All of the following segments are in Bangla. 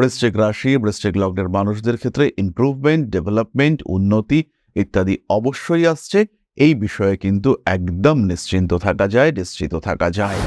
বৃশ্চিক রাশি, বৃশ্চিক লগ্নের মানুষদের ক্ষেত্রে ইমপ্রুভমেন্ট ডেভেলপমেন্ট উন্নতি ইত্যাদি অবশ্যই আসছে। এই বিষয়ে কিন্তু একদম নিশ্চিন্ত থাকা যায়, নিশ্চিত থাকা যায়।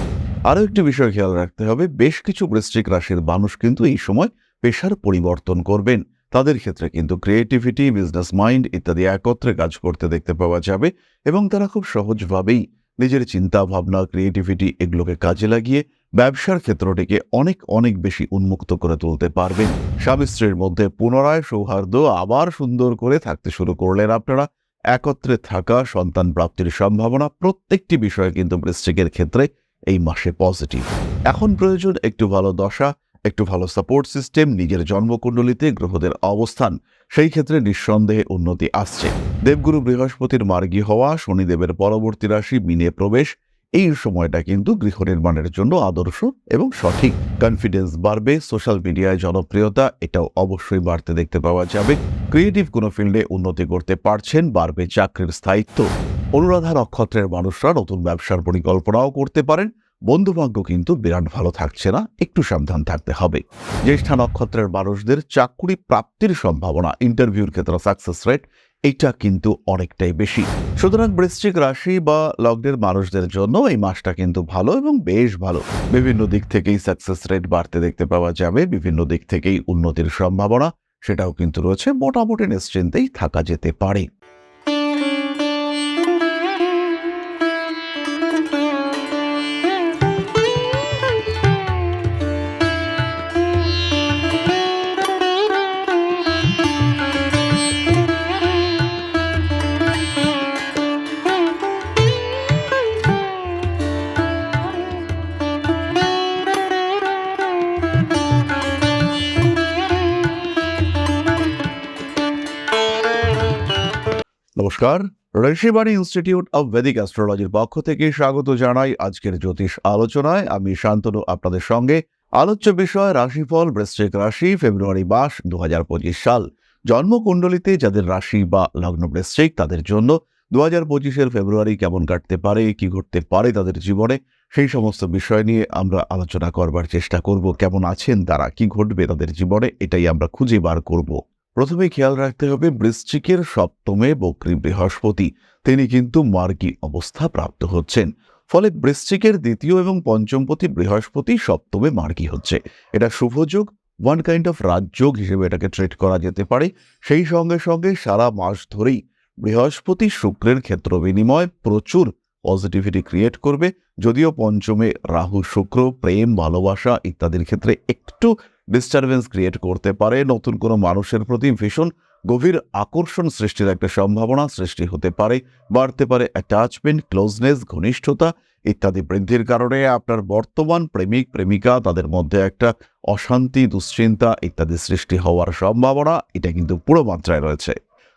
আরও একটি বিষয় খেয়াল রাখতে হবে, বেশ কিছু বৃশ্চিক রাশির মানুষ কিন্তু এই সময় পেশার পরিবর্তন করবেন। তাদের ক্ষেত্রে কিন্তু ক্রিয়েটিভিটি বিজনেস মাইন্ড ইত্যাদি একত্রে কাজ করতে দেখতে পাওয়া যাবে এবং তারা খুব সহজভাবেই নিজের চিন্তা ভাবনা ক্রিয়েটিভিটি এগুলোকে কাজে লাগিয়ে ব্যবসার ক্ষেত্রটিকে অনেক অনেক বেশি উন্মুক্ত করে তুলতে পারবে। স্বামী স্ত্রীর মধ্যে পুনরায় সৌহার্দ্য আবার সুন্দর করে থাকতে শুরু করলেন আপনারা। একত্রে থাকা, সন্তান প্রাপ্তির সম্ভাবনা প্রত্যেকটি বিষয়ে কিন্তু বৃশ্চিকের ক্ষেত্রে এই মাসে পজিটিভ এখন প্রয়োজন একটু ভালো দশা, একটু ভালো সাপোর্ট সিস্টেম নিজের জন্মকুণ্ডলিতে গ্রহদের অবস্থান। সেই ক্ষেত্রে নিঃসন্দেহে উন্নতি আসছে। দেবগুরু বৃহস্পতির মার্গী হওয়া, শনিদেবের পরবর্তী রাশি মিনে প্রবেশ এই সময়টা কিন্তু গৃহ নির্মাণের জন্য আদর্শ এবং সঠিক। কনফিডেন্স বাড়বে সোশ্যাল মিডিয়ায় জনপ্রিয়তা, এটাও অবশ্যই বাড়তে দেখতে পাওয়া যাবে। ক্রিয়েটিভ কোনো ফিল্ডে উন্নতি করতে পারছেন, বাড়বে চাকরির স্থায়িত্ব। অনুরাধা নক্ষত্রের মানুষরা নতুন ব্যবসার পরিকল্পনাও করতে পারেন। বন্ধুভাগ্য কিন্তু বিরাট ভালো থাকছে না, একটু সাবধান থাকতে হবে। জ্যেষ্ঠা নক্ষত্রের মানুষদের চাকুরি প্রাপ্তির সম্ভাবনা ইন্টারভিউর ক্ষেত্রে সাকসেস রেট এটা কিন্তু অনেকটাই বেশি। সুতরাং বৃশ্চিক রাশি বা লগ্নের মানুষদের জন্য এই মাসটা কিন্তু ভালো এবং বেশ ভালো। বিভিন্ন দিক থেকেই সাকসেস রেট বাড়তে দেখতে পাওয়া যাবে, বিভিন্ন দিক থেকেই উন্নতির সম্ভাবনা সেটাও কিন্তু রয়েছে। মোটামুটি নিশ্চিন্তেই থাকা যেতে পারে। নমস্কার। ঋষিবাণী ইনস্টিটিউট অব ভেদিক অ্যাস্ট্রোলজির পক্ষ থেকে স্বাগত জানাই আজকের জ্যোতিষ আলোচনায়। আমি শান্তনু, আপনাদের সঙ্গে। আলোচ্য বিষয়, রাশিফল, বৃশ্চিক রাশি, ফেব্রুয়ারি মাস দুহাজার পঁচিশ সাল। জন্মকুণ্ডলিতে যাদের রাশি বা লগ্ন বৃশ্চিক, তাদের জন্য দু হাজার পঁচিশের ফেব্রুয়ারি কেমন কাটতে পারে, কি ঘটতে পারে তাদের জীবনে, সেই সমস্ত বিষয় নিয়ে আমরা আলোচনা করবার চেষ্টা করব। কেমন আছেন তারা, কি ঘটবে তাদের জীবনে, এটাই আমরা খুঁজে বার করব। প্রথমে খেয়াল রাখতে হবে বৃশ্চিকের সপ্তমে বক্রী বৃহস্পতি। তিনি কিন্তু মার্গী অবস্থা প্রাপ্ত হচ্ছেন। ফলে বৃশ্চিকের দ্বিতীয় এবং পঞ্চমপতি বৃহস্পতি সপ্তমে মার্গী হচ্ছে। এটা শুভযোগ ওয়ান কাইন্ড অফ রাজযোগ হিসেবে এটাকে ট্রিট করা যেতে পারে। সেই সঙ্গে সঙ্গে সারা মাস ধরেই বৃহস্পতি শুক্রের ক্ষেত্র বিনিময় প্রচুর পজিটিভিটি ক্রিয়েট করবে। যদিও পঞ্চমে রাহু, শুক্র, প্রেম, ভালোবাসা ইত্যাদির ক্ষেত্রে একটু ডিস্টারবেন্স ক্রিয়েট করতে পারে। নতুন কোনো মানুষের প্রতি ভীষণ গভীর আকর্ষণ সৃষ্টির একটা সম্ভাবনা সৃষ্টি হতে পারে। বাড়তে পারে অ্যাটাচমেন্ট ক্লোজনেস ঘনিষ্ঠতা ইত্যাদি বৃদ্ধির কারণে আপনার বর্তমান প্রেমিক, প্রেমিকা তাদের মধ্যে একটা অশান্তি, দুশ্চিন্তা ইত্যাদি সৃষ্টি হওয়ার সম্ভাবনা এটা কিন্তু পুরো মাত্রায় রয়েছে।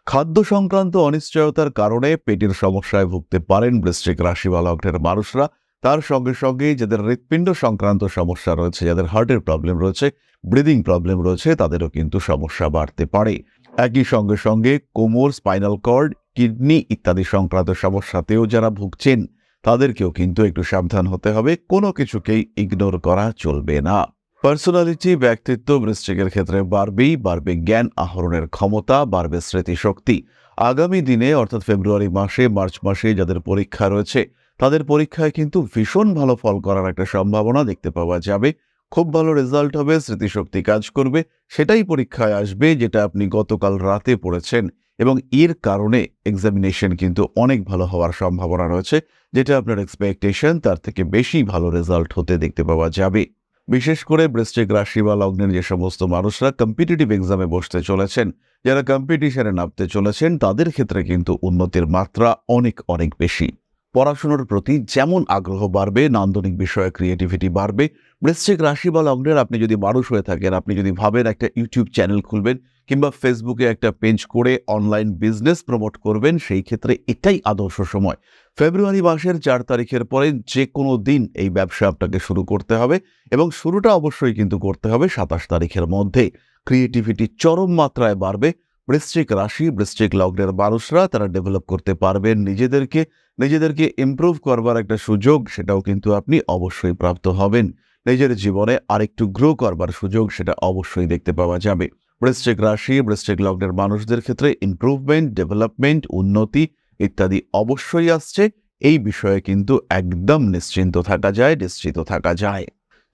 খাদ্য সংক্রান্ত অনিশ্চয়তার কারণে পেটের সমস্যায় ভুগতে পারেন বৃশ্চিক রাশি মানুষরা। তার সঙ্গে সঙ্গে যাদের হৃৎপিণ্ড সংক্রান্ত সমস্যা রয়েছে, যাদের হার্টের প্রবলেম রয়েছে, ব্রিদিং প্রবলেম রয়েছে, তাদেরও কিন্তু সমস্যা বাড়তে পারে। একই সঙ্গে সঙ্গে কোমর, স্পাইনাল কর্ড কিডনি ইত্যাদি সংক্রান্ত সমস্যাতেও যারা ভুগছেন, তাদেরকেও কিন্তু একটু সাবধান হতে হবে। কোনো কিছুকেই ইগনোর করা চলবে না। পার্সোনালিটি ব্যক্তিত্ব বৃশ্চিকের ক্ষেত্রে বাড়বেই, বাড়বে জ্ঞান, আহরণের ক্ষমতা, বাড়বে স্মৃতিশক্তি। আগামী দিনে, অর্থাৎ ফেব্রুয়ারি মাসে, মার্চ মাসে যাদের পরীক্ষা রয়েছে তাদের পরীক্ষায় কিন্তু ভীষণ ভালো ফল করার একটা সম্ভাবনা দেখতে পাওয়া যাবে। খুব ভালো রেজাল্ট হবে, স্মৃতিশক্তি কাজ করবে, সেটাই পরীক্ষায় আসবে যেটা আপনি গতকাল রাতে পড়েছেন এবং এর কারণে এক্সামিনেশন কিন্তু অনেক ভালো হওয়ার সম্ভাবনা রয়েছে, যেটা আপনার এক্সপেকটেশন তার থেকে বেশি ভালো রেজাল্ট হতে দেখতে পাওয়া যাবে। বিশেষ করে বৃশ্চিক রাশি বা লগ্নের যে সমস্ত মানুষরা কম্পিটিটিভ এক্সামে বসতে চলেছেন, যারা কম্পিটিশনে নামতে চলেছেন, তাদের ক্ষেত্রে কিন্তু উন্নতির মাত্রা অনেক অনেক বেশি। পড়াশোনার প্রতি যেমন আগ্রহ বাড়বে, নান্দনিক বিষয়ে ক্রিয়েটিভিটি বাড়বে, বৃশ্চিক রাশি বা লগ্নের আপনি যদি মানুষ হয়ে থাকেন, আপনি যদি ভাবেন একটা ইউটিউব চ্যানেল খুলবেন কিংবা ফেসবুকে একটা পেজ করে অনলাইন বিজনেস প্রমোট করবেন, সেই ক্ষেত্রে এটাই আদর্শ সময়। ফেব্রুয়ারি মাসের চার তারিখের পরে যে কোনো দিন এই ব্যবসা আপনাকে শুরু করতে হবে এবং শুরুটা অবশ্যই কিন্তু করতে হবে সাতাশ তারিখের মধ্যে। ক্রিয়েটিভিটি চরম মাত্রায় বাড়বে বৃশ্চিক রাশি, বৃশ্চিক লগ্নের মানুষরা তারা ডেভেলপ করতে পারবেন নিজেদেরকে নিজেদেরকে ইমপ্রুভ করবার একটা সুযোগ, সেটাও কিন্তু আপনি অবশ্যই প্রাপ্ত হবেন। নিজের জীবনে আরেকটু গ্রো করবার সুযোগ, সেটা অবশ্যই দেখতে পাওয়া যাবে। বৃশ্চিক রাশি, বৃশ্চিক লগ্নের মানুষদের ক্ষেত্রে ইমপ্রুভমেন্ট ডেভেলপমেন্ট উন্নতি ইত্যাদি অবশ্যই আসছে। এই বিষয়ে কিন্তু একদম নিশ্চিন্ত থাকা যায়, নিশ্চিত থাকা যায়।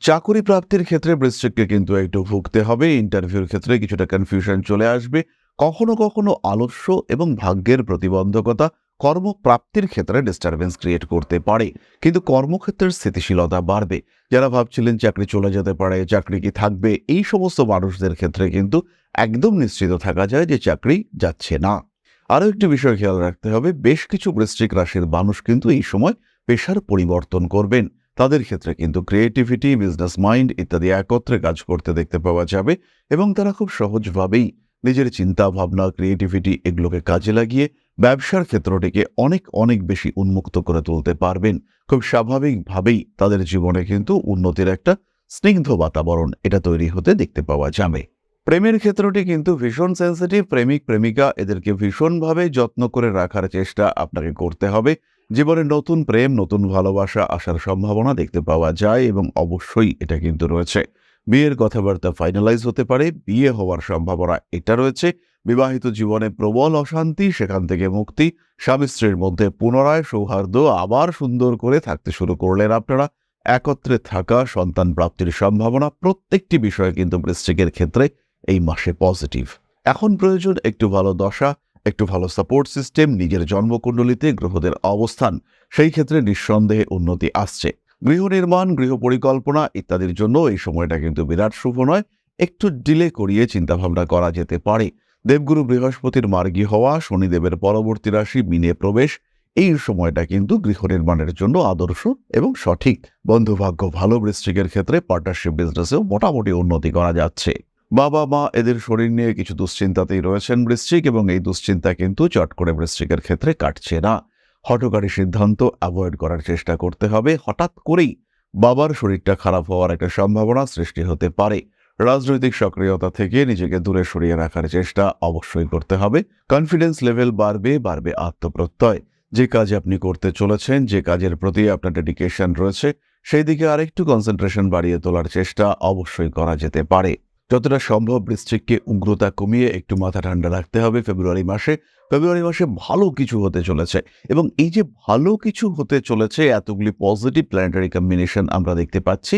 চাকুরি প্রাপ্তির ক্ষেত্রে বৃশ্চিককে কিন্তু একটু ভুগতে হবে ইন্টারভিউর ক্ষেত্রে কিছুটা কনফিউশন চলে আসবে। কখনো কখনো আলস্য এবং ভাগ্যের প্রতিবন্ধকতা কর্মপ্রাপ্তির ক্ষেত্রে ডিস্টারবেন্স ক্রিয়েট করতে পারে। কিন্তু কর্মক্ষেত্রের স্থিতিশীলতা বাড়বে। যারা ভাবছিলেন চাকরি চলে যেতে পারে, চাকরি কি থাকবে, এই সমস্ত মানুষদের ক্ষেত্রে কিন্তু একদম নিশ্চিত থাকা যায় যে চাকরি যাচ্ছে না। আরও একটি বিষয় খেয়াল রাখতে হবে, বেশ কিছু বৃশ্চিক রাশির মানুষ কিন্তু এই সময় পেশার পরিবর্তন করবেন। তাদের ক্ষেত্রে কিন্তু ক্রিয়েটিভিটি বিজনেস মাইন্ড ইত্যাদি একত্রে কাজ করতে দেখতে পাওয়া যাবে এবং তারা খুব সহজভাবেই নিজের চিন্তা ভাবনা ক্রিয়েটিভিটি এগুলোকে কাজে লাগিয়ে ব্যবসার ক্ষেত্রটিকে অনেক অনেক বেশি উন্মুক্ত করে তুলতে পারবেন। খুব স্বাভাবিকভাবেই তাদের জীবনে কিন্তু উন্নতির একটা স্নিগ্ধ বাতাবরণ এটা তৈরি হতে দেখতে পাওয়া যাবে। প্রেমের ক্ষেত্রটি কিন্তু ভীষণ সেন্সিটিভ প্রেমিক, প্রেমিকা এদেরকে ভীষণভাবে যত্ন করে রাখার চেষ্টা আপনাকে করতে হবে। জীবনে নতুন প্রেম, নতুন ভালোবাসা আসার সম্ভাবনা দেখতে পাওয়া যায় এবং অবশ্যই এটা কিন্তু রয়েছে। বিয়ের কথাবার্তা ফাইনালাইজ হতে পারে, বিয়ে হওয়ার সম্ভাবনা এটা রয়েছে। বিবাহিত জীবনে প্রবল অশান্তি, সেখান থেকে মুক্তি। স্বামী স্ত্রীর মধ্যে পুনরায় সৌহার্দ্য আবার সুন্দর করে থাকতে শুরু করলেন আপনারা। একত্রে থাকা, সন্তান প্রাপ্তির সম্ভাবনা প্রত্যেকটি বিষয়ে কিন্তু বৃশ্চিকের ক্ষেত্রে এই মাসে পজিটিভ এখন প্রয়োজন একটু ভালো দশা, একটু ভালো সাপোর্ট সিস্টেম নিজের জন্মকুণ্ডলিতে গ্রহদের অবস্থান। সেই ক্ষেত্রে নিঃসন্দেহে উন্নতি আসছে। গৃহ নির্মাণ গৃহ পরিকল্পনা ইত্যাদির জন্য এই সময়টা কিন্তু বিরাট শুভ নয়। একটু ডিলে করিয়ে চিন্তাভাবনা করা যেতে পারে। দেবগুরু বৃহস্পতির মার্গী হওয়া, শনিদেবের পরবর্তী রাশি মিনে প্রবেশ, এই সময়টা কিন্তু গৃহ নির্মাণের জন্য আদর্শ এবং সঠিক। বন্ধুভাগ্য ভালো বৃশ্চিকের ক্ষেত্রে পার্টনারশিপ বিজনেসেও মোটামুটি উন্নতি করা যাচ্ছে। বাবা, মা এদের শরীর নিয়ে কিছু দুশ্চিন্তাতেই রয়েছেন বৃশ্চিক এবং এই দুশ্চিন্তা কিন্তু চট করে বৃশ্চিকের ক্ষেত্রে কাটছে না। হটকারী সিদ্ধান্ত অ্যাভয়েড করার চেষ্টা করতে হবে। হঠাৎ করেই বাবার শরীরটা খারাপ হওয়ার একটা সম্ভাবনা সৃষ্টি হতে পারে। রাজনৈতিক সক্রিয়তা থেকে নিজেকে দূরে সরিয়ে রাখার চেষ্টা অবশ্যই করতে হবে। কনফিডেন্স লেভেল বাড়বে বাড়বে আত্মপ্রত্যয়। যে কাজ আপনি করতে চলেছেন, যে কাজের প্রতি আপনার ডেডিকেশন রয়েছে, সেই দিকে আরেকটু কনসেন্ট্রেশন বাড়িয়ে তোলার চেষ্টা অবশ্যই করা যেতে পারে। যতটা সম্ভব বৃশ্চিককে উগ্রতা কমিয়ে একটু মাথা ঠান্ডা রাখতে হবে। ফেব্রুয়ারি মাসে ফেব্রুয়ারি মাসে ভালো কিছু হতে চলেছে এবং এই যে ভালো কিছু হতে চলেছে, এতগুলি পজিটিভ প্ল্যানেটারি কম্বিনেশন আমরা দেখতে পাচ্ছি।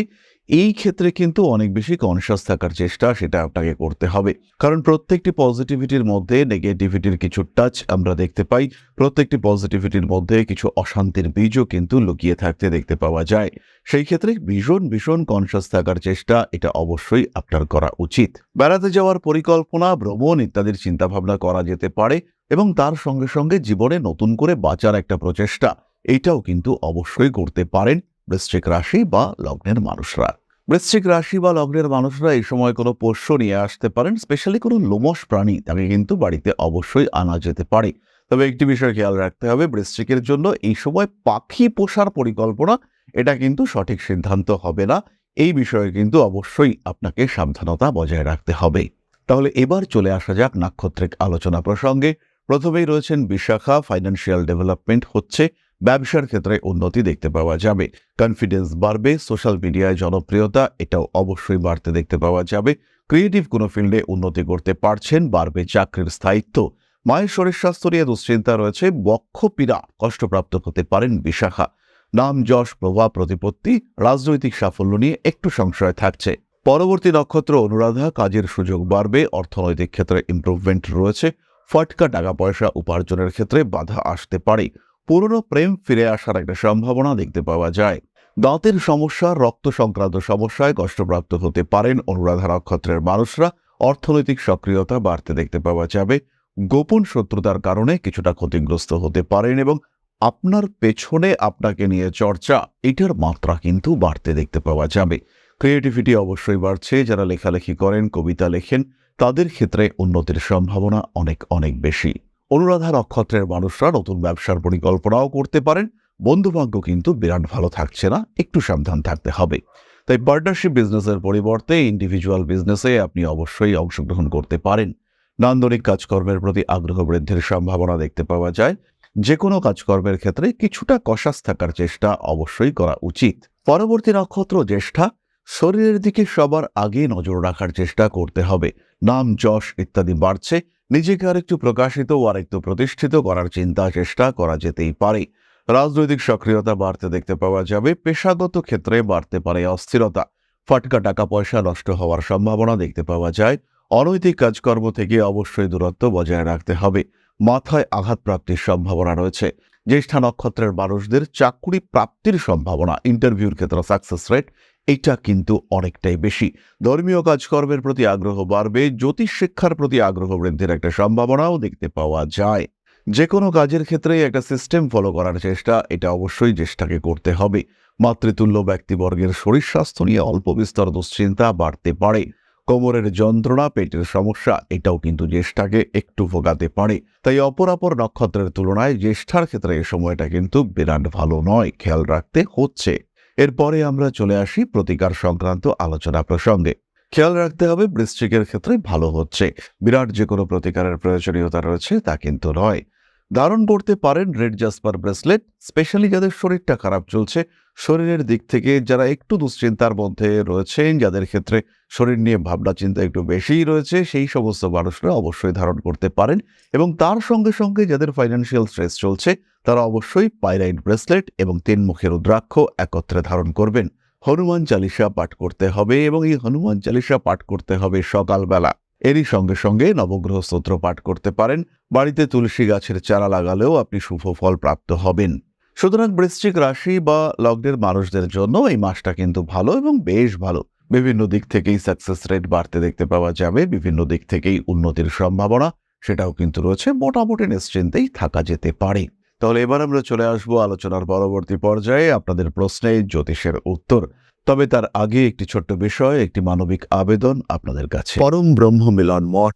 এই ক্ষেত্রে কিন্তু অনেক বেশি কনসাস থাকার চেষ্টা সেটা আপনাকে করতে হবে। কারণ প্রত্যেকটি পজিটিভিটির মধ্যে নেগেটিভিটির কিছু টাচ আমরা দেখতে পাই, প্রত্যেকটি পজিটিভিটির মধ্যে কিছু অশান্তির বীজও কিন্তু লুকিয়ে থাকতে দেখতে পাওয়া যায়। সেই ক্ষেত্রে ভীষণ ভীষণ কনসাস থাকার চেষ্টা এটা অবশ্যই আপনার করা উচিত। বেড়াতে যাওয়ার পরিকল্পনা, ভ্রমণ ইত্যাদির চিন্তাভাবনা করা যেতে পারে এবং তার সঙ্গে সঙ্গে জীবনে নতুন করে বাঁচার একটা প্রচেষ্টা এইটাও কিন্তু অবশ্যই করতে পারেন। বৃশ্চিক রাশি বা লগ্নের মানুষরা। বৃশ্চিক রাশি বা লগ্নের মানুষরা এই সময় কোনো পোষ্য নিয়ে আসতে পারেন স্পেশালি কোনো লোমস প্রাণী, তাকে কিন্তু বাড়িতে অবশ্যই আনা যেতে পারে। তবে একটি বিষয় খেয়াল রাখতে হবে, বৃশ্চিকের জন্য এই সময় পাখি পোষার পরিকল্পনা, এটা কিন্তু সঠিক সিদ্ধান্ত হবে না। এই বিষয়ে কিন্তু অবশ্যই আপনাকে সাবধানতা বজায় রাখতে হবে। তাহলে এবার চলে আসা যাক নাক্ষত্রিক আলোচনা প্রসঙ্গে। প্রথমেই রয়েছেন বিশাখা ফাইন্যান্সিয়াল ডেভেলপমেন্ট হচ্ছে। ব্যবসার ক্ষেত্রে উন্নতি দেখতে পাওয়া যাবে। কনফিডেন্স বাড়বে সোশ্যাল মিডিয়ায় জনপ্রিয়তা এটাও অবশ্যই বাড়তে দেখতে পাওয়া যাবে। ক্রিয়েটিভ কোনো ফিল্ডে উন্নতি করতে পারছেন, বাড়বে চাকরির স্থায়িত্ব। মায়ের শরীর স্বাস্থ্য নিয়ে দুশ্চিন্তা রয়েছে, বক্ষ পীড়া কষ্টপ্রাপ্ত হতে পারেন বিশাখা। নাম, যশ, প্রভাব, প্রতিপত্তি, রাজনৈতিক সাফল্য নিয়ে একটু সংশয় থাকছে। পরবর্তী নক্ষত্র অনুরাধা, কাজের সুযোগ বাড়বে, অর্থনৈতিক ক্ষেত্রে ইমপ্রুভমেন্ট রয়েছে। ফটকা, টাকা পয়সা উপার্জনের ক্ষেত্রে বাধা আসতে পারে। পুরনো প্রেম ফিরে আসার একটা সম্ভাবনা দেখতে পাওয়া যায়। দাঁতের সমস্যা, রক্ত সংক্রান্ত সমস্যায় কষ্টপ্রাপ্ত হতে পারেন অনুরাধা নক্ষত্রের মানুষরা। অর্থনৈতিক সক্রিয়তা বাড়তে দেখতে পাওয়া যাবে। গোপন শত্রুতার কারণে কিছুটা ক্ষতিগ্রস্ত হতে পারেন এবং আপনার পেছনে আপনাকে নিয়ে চর্চা, এটার মাত্রা কিন্তু বাড়তে দেখতে পাওয়া যাবে। ক্রিয়েটিভিটি অবশ্যই বাড়ছে। যারা লেখালেখি করেন, কবিতা লেখেন, তাদের ক্ষেত্রে উন্নতির সম্ভাবনা অনেক অনেক বেশি। অনুরাধা নক্ষত্রের মানুষরা নতুন ব্যবসার পরিকল্পনাও করতে পারেন। বন্ধুভাগ্য কিন্তু বিরাট ভালো থাকছে না, একটু সাবধান থাকতে হবে। তাই পার্টনারশিপ বিজনেসের পরিবর্তে ইন্ডিভিজুয়াল বিজনেসে আপনি অবশ্যই অংশগ্রহণ করতে পারেন। নান্দনিক কাজকর্মের প্রতি আগ্রহ বৃদ্ধির সম্ভাবনা দেখতে পাওয়া যায়। যে কোনো কাজকর্মের ক্ষেত্রে কিছুটা কষাস থাকার চেষ্টা অবশ্যই করা উচিত। পরবর্তী নক্ষত্র জ্যেষ্ঠা, শরীরের দিকে সবার আগে নজর রাখার চেষ্টা করতে হবে। নাম যশ ইত্যাদি বাড়ছে নিজেকে আরেকটু প্রকাশিত ও আরেকটু প্রতিষ্ঠিত করার চিন্তা, চেষ্টা করা যেতেই পারে। রাজনৈতিক সক্রিয়তা বাড়তে দেখতে পাওয়া যাবে, পেশাগত ক্ষেত্রে বাড়তে পারে অস্থিরতা। ফাটকা টাকা, পয়সা নষ্ট হওয়ার সম্ভাবনা দেখতে পাওয়া যায়। অনৈতিক কাজকর্ম থেকে অবশ্যই দূরত্ব বজায় রাখতে হবে। মাথায় আঘাত প্রাপ্তির সম্ভাবনা রয়েছে। জ্যেষ্ঠা নক্ষত্রের মানুষদের চাকুরি প্রাপ্তির সম্ভাবনা। ইন্টারভিউর ক্ষেত্রে সাকসেস রেট এটা কিন্তু অনেকটাই বেশি। ধর্মীয় কাজকর্মের প্রতি আগ্রহ বাড়বে, জ্যোতিষ শিক্ষার প্রতি আগ্রহ বৃদ্ধির একটা সম্ভাবনাও দেখতে পাওয়া যায়। যে কোনো কাজের ক্ষেত্রে একটা সিস্টেম ফলো করার চেষ্টা, এটা অবশ্যই জ্যেষ্ঠাকে করতে হবে। মাতৃতুল্য ব্যক্তিবর্গের শরীর স্বাস্থ্য নিয়ে অল্প বিস্তর দুশ্চিন্তা বাড়তে পারে। কোমরের যন্ত্রণা, পেটের সমস্যা, এটাও কিন্তু জ্যেষ্ঠাকে একটু ভোগাতে পারে। তাই অপরাপর নক্ষত্রের তুলনায় জ্যেষ্ঠার ক্ষেত্রে এ সময়টা কিন্তু বিরাট ভালো নয়, খেয়াল রাখতে হচ্ছে। এরপরে আমরা চলে আসি প্রতিকার সংক্রান্ত আলোচনা প্রসঙ্গে। খেয়াল রাখতে হবে, বৃশ্চিকের ক্ষেত্রে ভালো হচ্ছে। বিরাট যে কোনো প্রতিকারের প্রয়োজনীয়তা রয়েছে তা কিন্তু নয়। ধারণ করতে পারেন রেড জাসপার ব্রেসলেট, স্পেশালি যাদের শরীরটা খারাপ চলছে। শরীরের দিক থেকে যারা একটু দুশ্চিন্তার মধ্যে রয়েছেন, যাদের ক্ষেত্রে শরীর নিয়ে ভাবনা চিন্তা একটু বেশিই রয়েছে, সেই সমস্ত মানুষরা অবশ্যই ধারণ করতে পারেন এবং তার সঙ্গে সঙ্গে যাদের ফাইন্যান্সিয়াল স্ট্রেস চলছে, তারা অবশ্যই পাইরাইট ব্রেসলেট এবং তিনমুখের রুদ্রাক্ষ একত্রে ধারণ করবেন। হনুমান চালিসা পাঠ করতে হবে এবং এই হনুমান চালিসা পাঠ করতে হবে সকালবেলা। এরই সঙ্গে সঙ্গে নবগ্রহ স্তোত্র পাঠ করতে পারেন। বাড়িতে তুলসী গাছের চারা লাগালেও আপনি শুভ ফল প্রাপ্ত হবেন। সুতরাং বৃশ্চিক রাশি বা লগ্নের মানুষদের জন্য এই মাসটা কিন্তু ভালো এবং বেশ ভালো। বিভিন্ন দিক থেকেই সাকসেস রেট বাড়তে দেখতে পাওয়া যাবে, বিভিন্ন দিক থেকেই উন্নতির সম্ভাবনা সেটাও কিন্তু রয়েছে, মোটামুটি নিশ্চিন্তেই থাকা যেতে পারে। তাহলে এবার আমরা চলে আসব আলোচনার পরবর্তী পর্যায়ে। আপনাদের প্রশ্নে জ্যোতিষের উত্তর। তবে তার আগে একটি ছোট্ট বিষয়, একটি মানবিক আবেদন আপনাদের কাছে। পরম ব্রহ্ম মিলন মঠ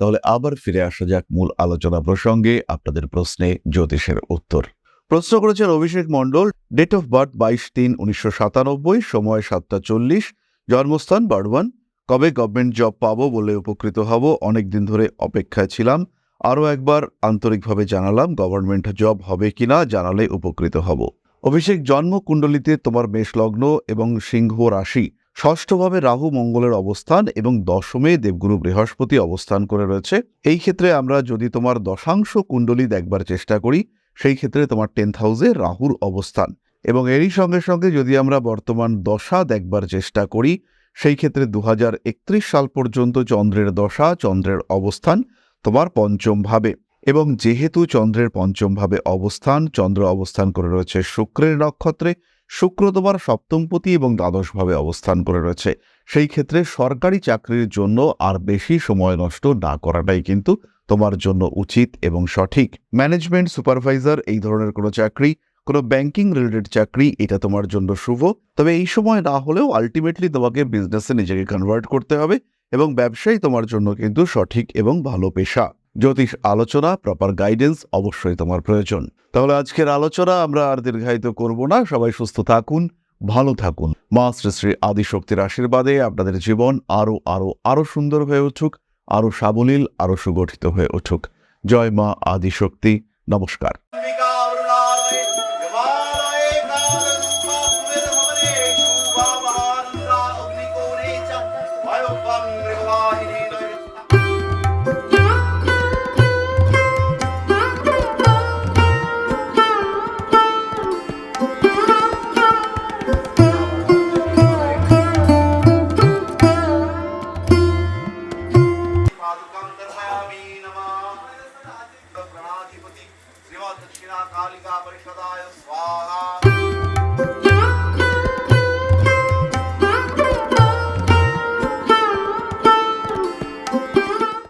তাহলে আবার ফিরে আসা যাক মূল আলোচনা প্রসঙ্গে আপনাদের প্রশ্নে জ্যোতিষের উত্তর। প্রশ্ন করেছেন Abhishek Mondal date of birth বাইশ তিন উনিশশো সাতানব্বই, সময় সাতটা চল্লিশ, জন্মস্থান বারওয়ান কবে গভর্নমেন্ট জব পাবো বলে উপকৃত হব অনেক দিন ধরে অপেক্ষায় ছিলাম, আরও একবার আন্তরিকভাবে জানালাম গভর্নমেন্ট জব হবে কিনা জানালে উপকৃত হব। অভিষেক জন্ম কুণ্ডলিতে তোমার মেষ লগ্ন এবং সিংহ রাশি ষষ্ঠভাবে রাহু মঙ্গলের অবস্থান এবং দশমে দেবগুরু বৃহস্পতি অবস্থান করে রয়েছে। এই ক্ষেত্রে আমরা যদি তোমার দশাংশ কুণ্ডলী দেখবার চেষ্টা করি, সেই ক্ষেত্রে তোমার টেন্থ হাউসে রাহুর অবস্থান। এবং এরই সঙ্গে সঙ্গে যদি আমরা বর্তমান দশা দেখবার চেষ্টা করি, সেই ক্ষেত্রে দু হাজার একত্রিশ সাল পর্যন্ত চন্দ্রের দশা, চন্দ্রের অবস্থান তোমার পঞ্চম ভাবে এবং যেহেতু চন্দ্রের পঞ্চম ভাবে অবস্থান, চন্দ্র অবস্থান করে রয়েছে শুক্রের নক্ষত্রে শুক্র তোমার সপ্তমপতি এবং দ্বাদশভাবে অবস্থান করে রয়েছে। সেই ক্ষেত্রে সরকারি চাকরির জন্য আর বেশি সময় নষ্ট না করাটাই কিন্তু তোমার জন্য উচিত এবং সঠিক। ম্যানেজমেন্ট সুপারভাইজার এই ধরনের কোনো চাকরি, কোনো ব্যাংকিং রিলেটেড চাকরি এটা তোমার জন্য শুভ। তবে এই সময় না হলেও আলটিমেটলি তোমাকে বিজনেসে নিজেকে কনভার্ট করতে হবে এবং ব্যবসায় তোমার জন্য কিন্তু সঠিক এবং ভালো পেশা। জ্যোতিষ আলোচনা প্রপার গাইডেন্স অবশ্যই তোমার প্রয়োজন। তাহলে আজকের আলোচনা আমরা আর দীর্ঘায়িত করব না। সবাই সুস্থ থাকুন, ভালো থাকুন। মা শ্রী শ্রী আদিশক্তির আশীর্বাদে আপনাদের জীবন আরও আরও আরও সুন্দর হয়ে উঠুক আরও সাবলীল আরও সুগঠিত হয়ে উঠুক। জয় মা আদিশক্তি। নমস্কার।